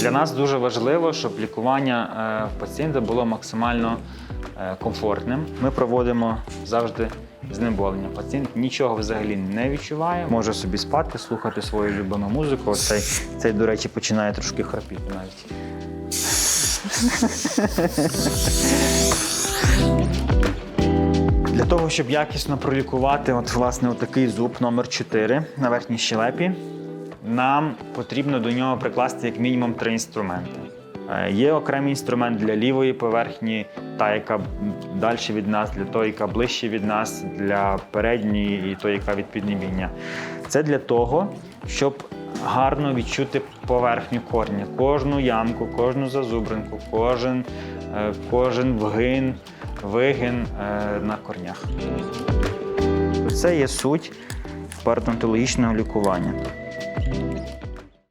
Для нас дуже важливо, щоб лікування е, пацієнта було максимально е, комфортним. Ми проводимо завжди знеболення. Пацієнт нічого взагалі не відчуває, може собі спати, слухати свою любиму музику. Цей, цей до речі, починає трошки храпіти навіть. Для того, щоб якісно пролікувати от, власне, такий зуб номер 4 на верхній щелепі, нам потрібно до нього прикласти як мінімум три інструменти. Е, Є окремий інструмент для лівої поверхні, та яка далі від нас, для тої, яка ближче від нас, для передньої і тої, яка від піднебіння. Це для того, щоб гарно відчути поверхню корня, кожну ямку, кожну зазубринку, кожен, е, кожен вгин, вигин е, на корнях. Це є суть пародонтологічного лікування. Thank you.